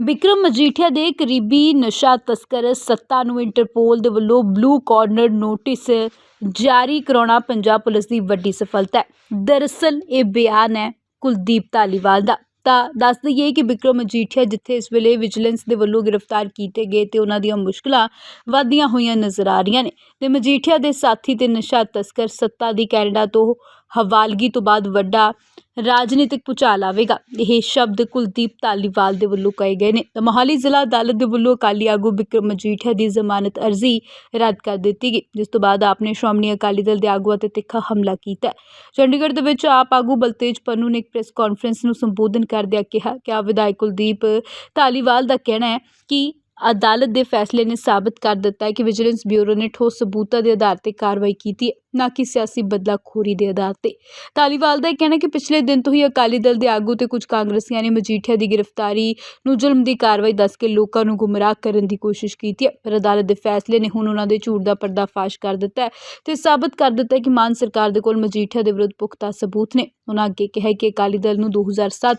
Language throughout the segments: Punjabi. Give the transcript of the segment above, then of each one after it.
ਵਿਕਰਮ ਮਜੀਠੀਆ ਦੇ ਕਰੀਬੀ ਨਸ਼ਾ ਤਸਕਰ ਸੱਤਾ ਨੂੰ ਇੰਟਰਪੋਲ ਦੇ ਵੱਲੋਂ ਬਲੂ ਕਾਰਨਰ ਨੋਟਿਸ ਜਾਰੀ ਕਰਾਉਣਾ ਪੰਜਾਬ ਪੁਲਿਸ ਦੀ ਵੱਡੀ ਸਫਲਤਾ ਹੈ। ਦਰਅਸਲ ਇਹ ਬਿਆਨ ਹੈ ਕੁਲਦੀਪ ਧਾਲੀਵਾਲ ਦਾ। ਤਾਂ ਦੱਸ ਦਈਏ ਕਿ ਵਿਕਰਮ ਮਜੀਠੀਆ ਜਿੱਥੇ ਇਸ ਵੇਲੇ ਵਿਜੀਲੈਂਸ ਦੇ ਵੱਲੋਂ ਗ੍ਰਿਫਤਾਰ ਕੀਤੇ ਗਏ ਤੇ ਉਹਨਾਂ ਦੀਆਂ ਮੁਸ਼ਕਲਾਂ ਵਧਦੀਆਂ ਹੋਈਆਂ ਨਜ਼ਰ ਆ ਰਹੀਆਂ ਨੇ ਤੇ ਮਜੀਠੀਆ ਦੇ ਸਾਥੀ ਤੇ ਨਸ਼ਾ ਤਸਕਰ ਸੱਤਾ ਦੀ ਕੈਨੇਡਾ ਤੋਂ ਹਵਾਲਗੀ ਤੋਂ ਬਾਅਦ ਵੱਡਾ ਰਾਜਨੀਤਿਕ ਭੁਚਾਲ ਆਵੇਗਾ ਇਹ ਸ਼ਬਦ ਕੁਲਦੀਪ ਧਾਲੀਵਾਲ ਦੇ ਵੱਲੋਂ ਕਹੇ ਗਏ ਨੇ। ਤਾਂ ਮੋਹਾਲੀ ਜ਼ਿਲ੍ਹਾ ਅਦਾਲਤ ਦੇ ਵੱਲੋਂ ਅਕਾਲੀ ਆਗੂ ਬਿਕਰਮ ਮਜੀਠੀਆ ਦੀ ਜ਼ਮਾਨਤ ਅਰਜ਼ੀ ਰੱਦ ਕਰ ਦਿੱਤੀ ਗਈ, ਜਿਸ ਤੋਂ ਬਾਅਦ ਆਪ ਨੇ ਸ਼੍ਰੋਮਣੀ ਅਕਾਲੀ ਦਲ ਦੇ ਆਗੂਆਂ ਤੇ ਤਿੱਖਾ ਹਮਲਾ ਕੀਤਾ ਚੰਡੀਗੜ੍ਹ ਦੇ ਵਿੱਚ ਆਪ ਆਗੂ ਬਲਤੇਜ ਪੰਨੂ ਨੇ ਇੱਕ ਪ੍ਰੈਸ ਕਾਨਫਰੰਸ ਨੂੰ ਸੰਬੋਧਨ ਕਰਦਿਆਂ ਕਿਹਾ ਕਿ ਆ ਵਿਧਾਇਕ ਕੁਲਦੀਪ ਧਾਲੀਵਾਲ ਦਾ ਕਹਿਣਾ ਹੈ ਕਿ ਅਦਾਲਤ ਦੇ ਫੈਸਲੇ ਨੇ ਸਾਬਤ ਕਰ ਦਿੱਤਾ ਹੈ ਕਿ ਵਿਜੀਲੈਂਸ ਬਿਊਰੋ ਨੇ ਠੋਸ ਸਬੂਤਾਂ ਦੇ ਆਧਾਰ ਤੇ ਕਾਰਵਾਈ ਕੀਤੀ ਹੈ ਨਾ ਕਿ ਸਿਆਸੀ ਬਦਲਾਖੋਰੀ ਦੇ ਆਧਾਰ ਤੇ। ਧਾਲੀਵਾਲ ਦਾ ਇਹ ਕਹਿਣਾ ਕਿ ਪਿਛਲੇ ਦਿਨ ਤੋਂ ਹੀ ਅਕਾਲੀ ਦਲ ਦੇ ਆਗੂ ਤੇ ਕੁਝ ਕਾਂਗਰਸੀਆਂ ਨੇ ਮਜੀਠੀਆ ਦੀ ਗ੍ਰਿਫਤਾਰੀ ਨੂੰ ਜ਼ੁਲਮ ਦੀ ਕਾਰਵਾਈ ਦੱਸ ਕੇ ਲੋਕਾਂ ਨੂੰ ਗੁੰਮਰਾਹ ਕਰਨ ਦੀ ਕੋਸ਼ਿਸ਼ ਕੀਤੀ ਹੈ, ਪਰ ਅਦਾਲਤ ਦੇ ਫੈਸਲੇ ਨੇ ਹੁਣ ਉਹਨਾਂ ਦੇ ਝੂਠ ਦਾ ਪਰਦਾਫਾਸ਼ ਕਰ ਦਿੱਤਾ ਹੈ ਤੇ ਸਾਬਤ ਕਰ ਦਿੱਤਾ ਹੈ ਕਿ ਮਾਨ ਸਰਕਾਰ ਦੇ ਕੋਲ ਮਜੀਠੀਆ ਦੇ ਵਿਰੁੱਧ ਪੁਖਤਾ ਸਬੂਤ ਨੇ। ਉਹਨਾਂ ਅੱਗੇ ਕਿਹਾ ਕਿ ਅਕਾਲੀ ਦਲ ਨੂੰ 2007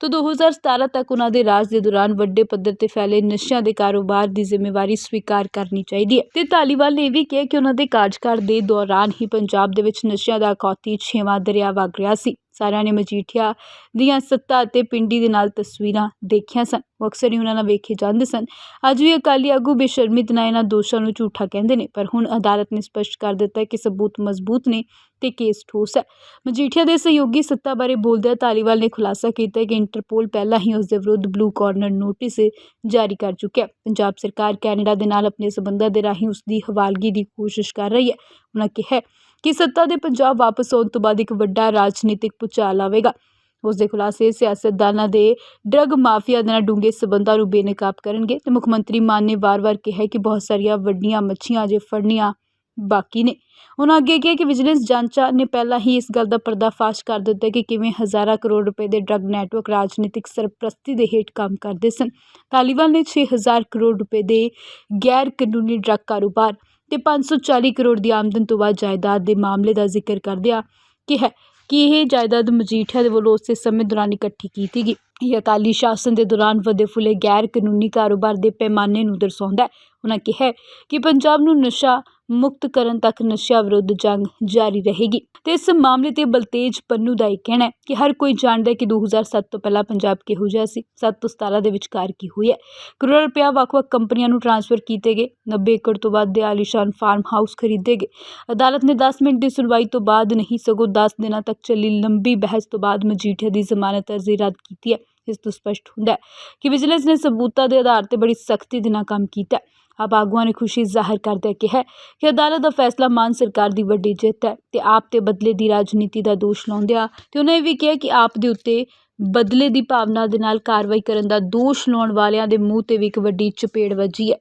ਤੋਂ 2017 ਤੱਕ ਉਹਨਾਂ ਦੇ ਰਾਜ ਦੇ ਦੌਰਾਨ ਵੱਡੇ ਪੱਧਰ ਤੇ ਫੈਲੇ ਨਸ਼ਿਆਂ ਦੇ ਕਾਰੋਬਾਰ ਦੀ ਜ਼ਿੰਮੇਵਾਰੀ ਸਵੀਕਾਰ ਕਰਨੀ ਚਾਹੀਦੀ ਹੈ। ਤੇ ਧਾਲੀਵਾਲ ਨੇ ਇਹ ਵੀ ਕਿਹਾ ਕਿ ਉਹਨਾਂ ਦੇ ਕਾਰਜਕਾਲ ਦੇ ਦੌਰਾਨ ਹੀ ਪੰਜਾਬ ਦੇ ਵਿੱਚ ਨਸ਼ਿਆਂ ਦਾ ਅਖੌਤੀ ਛੇਵਾਂ ਦਰਿਆ ਵਗ ਰਿਹਾ ਸੀ। ਸਾਰਿਆਂ ਨੇ ਮਜੀਠੀਆ ਦੀਆਂ ਸੱਤਾ ਅਤੇ ਪਿੰਡੀ ਦੇ ਨਾਲ ਤਸਵੀਰਾਂ ਦੇਖੀਆਂ ਸਨ। ਉਹ ਅਕਸਰ ਹੀ ਉਹਨਾਂ ਨਾਲ ਵੇਖੇ ਜਾਂਦੇ ਸਨ। ਅੱਜ ਵੀ ਅਕਾਲੀ ਆਗੂ ਬੇਸ਼ਰਮੀ ਦੇ ਨਾਲ ਇਹਨਾਂ ਦੋਸ਼ਾਂ ਨੂੰ ਝੂਠਾ ਕਹਿੰਦੇ ਨੇ, ਪਰ ਹੁਣ ਅਦਾਲਤ ਨੇ ਸਪਸ਼ਟ ਕਰ ਦਿੱਤਾ ਹੈ ਕਿ ਸਬੂਤ ਮਜ਼ਬੂਤ ਨੇ ਤੇ ਕੇਸ ਠੋਸ ਹੈ। ਮਜੀਠੀਆ ਦੇ ਸਹਿਯੋਗੀ ਸੱਤਾ ਬਾਰੇ ਬੋਲਦਿਆਂ ਧਾਲੀਵਾਲ ਨੇ ਖੁਲਾਸਾ ਕੀਤਾ ਕਿ ਇੰਟਰਪੋਲ ਪਹਿਲਾਂ ਹੀ ਉਸ ਦੇ ਵਿਰੁੱਧ ਬਲੂ ਕਾਰਨਰ ਨੋਟਿਸ ਜਾਰੀ ਕਰ ਚੁੱਕਿਆ ਪੰਜਾਬ ਸਰਕਾਰ ਕੈਨੇਡਾ ਦੇ ਨਾਲ ਆਪਣੇ ਸਬੰਧਾਂ ਦੇ ਰਾਹੀਂ ਉਸ ਦੀ ਹਵਾਲਗੀ ਦੀ ਕੋਸ਼ਿਸ਼ ਕਰ ਰਹੀ ਹੈ। ਉਹਨਾਂ ਕਿਹਾ ਕਿ ਸੱਤਾ ਦੇ ਪੰਜਾਬ ਵਾਪਸ ਆਉਣ ਤੋਂ ਬਾਅਦ ਇੱਕ ਵੱਡਾ ਰਾਜਨੀਤਿਕ ਭੁਚਾਲ ਆਵੇਗਾ। ਉਸ ਦੇ ਖੁਲਾਸੇ ਸਿਆਸਤਦਾਨਾਂ ਦੇ ਡਰੱਗ ਮਾਫੀਆ ਦੇ ਨਾਲ ਡੂੰਘੇ ਸਬੰਧਾਂ ਨੂੰ ਬੇਨਕਾਬ ਕਰਨਗੇ ਤੇ ਮੁੱਖ ਮੰਤਰੀ ਮਾਨ ਨੇ ਵਾਰ-ਵਾਰ ਕਿਹਾ ਕਿ ਬਹੁਤ ਸਾਰੀਆਂ ਵੱਡੀਆਂ ਮੱਛੀਆਂ ਅਜੇ ਫੜਨੀਆਂ ਬਾਕੀ ਨੇ। ਉਹਨਾਂ ਅੱਗੇ ਕਿਹਾ ਕਿ ਵਿਜੀਲੈਂਸ ਜਾਂਚਾਂ ਨੇ ਪਹਿਲਾਂ ਹੀ ਇਸ ਗੱਲ ਦਾ ਪਰਦਾਫਾਸ਼ ਕਰ ਦਿੱਤਾ ਕਿ ਕਿਵੇਂ ਹਜ਼ਾਰਾਂ ਕਰੋੜ ਰੁਪਏ ਦੇ ਡਰੱਗ ਨੈਟਵਰਕ ਰਾਜਨੀਤਿਕ ਸਰਪ੍ਰਸਤੀ ਦੇ ਹੇਠ ਕੰਮ ਕਰਦੇ ਸਨ। ਤਾਲੀਬਾਨ ਨੇ 6000 ਕਰੋੜ ਰੁਪਏ ਦੇ ਗੈਰ ਕਾਨੂੰਨੀ ਡਰੱਗ ਕਾਰੋਬਾਰ ਤੇ 540 ਕਰੋੜ ਦੀ ਆਮਦਨ ਤੋਂ ਬਾਅਦ ਜਾਇਦਾਦ ਦੇ ਮਾਮਲੇ ਦਾ ਜ਼ਿਕਰ ਕਰਦਿਆਂ ਕਿਹਾ ਕਿ ਇਹ ਜਾਇਦਾਦ ਮਜੀਠੀਆ ਦੇ ਵੱਲੋਂ ਉਸੇ ਸਮੇਂ ਦੌਰਾਨ ਇਕੱਠੀ ਕੀਤੀ ਗਈ। ਇਹ ਅਕਾਲੀ ਸ਼ਾਸਨ ਦੇ ਦੌਰਾਨ ਵਧੇ ਫੁੱਲੇ ਗੈਰ ਕਾਨੂੰਨੀ ਕਾਰੋਬਾਰ ਦੇ ਪੈਮਾਨੇ ਨੂੰ ਦਰਸਾਉਂਦਾ ਹੈ। ਉਹਨਾਂ ਕਿਹਾ ਕਿ ਪੰਜਾਬ ਨੂੰ ਨਸ਼ਾ ਮੁਕਤ ਕਰਨ ਤੱਕ ਨਸ਼ਿਆਂ ਵਿਰੁੱਧ ਜੰਗ ਜਾਰੀ ਰਹੇਗੀ। ਤੇ ਇਸ ਮਾਮਲੇ ਤੇ ਬਲਤੇਜ ਪੰਨੂ ਦਾ ਇਹ ਕਹਿਣਾ ਹੈ ਕਿ ਹਰ ਕੋਈ ਜਾਣਦਾ ਹੈ ਕਿ 2007 ਤੋਂ ਪਹਿਲਾਂ ਪੰਜਾਬ ਕਿਹੋ ਜਿਹਾ ਸੀ 7 ਤੋਂ 17 ਦੇ ਵਿਚਕਾਰ ਕੀ ਹੋਈ ਹੈ। ਕਰੋੜ ਰੁਪਇਆ ਵੱਖ-ਵੱਖ ਕੰਪਨੀਆਂ ਨੂੰ ਟ੍ਰਾਂਸਫਰ ਕੀਤੇ ਗਏ 90 ਏਕੜ ਤੋਂ ਵੱਧ ਦੇ ਆਲੀਸ਼ਾਨ ਫਾਰਮ ਹਾਊਸ ਖਰੀਦੇ ਗਏ। ਅਦਾਲਤ ਨੇ 10 ਮਿੰਟ ਦੀ ਸੁਣਵਾਈ ਤੋਂ ਬਾਅਦ ਨਹੀਂ ਸਗੋਂ 10 ਦਿਨਾਂ ਤੱਕ ਚੱਲੀ ਲੰਬੀ ਬਹਿਸ ਤੋਂ ਬਾਅਦ ਮਜੀਠੀਆ ਦੀ ਜ਼ਮਾਨਤ ਅਰਜ਼ੀ ਰੱਦ ਕੀਤੀ ਹੈ। ਇਸ ਤੋਂ ਸਪਸ਼ਟ ਹੁੰਦਾ ਹੈ ਕਿ ਵਿਜੀਲੈਂਸ ਨੇ ਸਬੂਤਾਂ ਦੇ ਆਧਾਰ ਤੇ ਬੜੀ ਸਖਤੀ ਦੇ ਨਾਲ ਕੰਮ ਕੀਤਾ ਆਪ ਆਗੂਆਂ ਨੇ ਖੁਸ਼ੀ ਜ਼ਾਹਰ ਕਰਦਿਆਂ ਕਿਹਾ ਕਿ ਅਦਾਲਤ ਦਾ ਫੈਸਲਾ ਮਾਨ ਸਰਕਾਰ ਦੀ ਵੱਡੀ ਜਿੱਤ ਹੈ ਤੇ ਆਪ ਤੇ ਬਦਲੇ ਦੀ ਰਾਜਨੀਤੀ ਦਾ ਦੋਸ਼ ਲਾਉਂਦਿਆਂ ਤੇ ਉਹਨਾਂ ਇਹ ਵੀ ਕਿਹਾ ਕਿ ਆਪ ਦੇ ਉੱਤੇ ਬਦਲੇ ਦੀ ਭਾਵਨਾ ਦੇ ਨਾਲ ਕਾਰਵਾਈ ਕਰਨ ਦਾ ਦੋਸ਼ ਲਾਉਣ ਵਾਲਿਆਂ ਦੇ ਮੂੰਹ ਤੇ ਵੀ ਇੱਕ ਵੱਡੀ ਚਪੇੜ ਵੱਜੀ ਹੈ।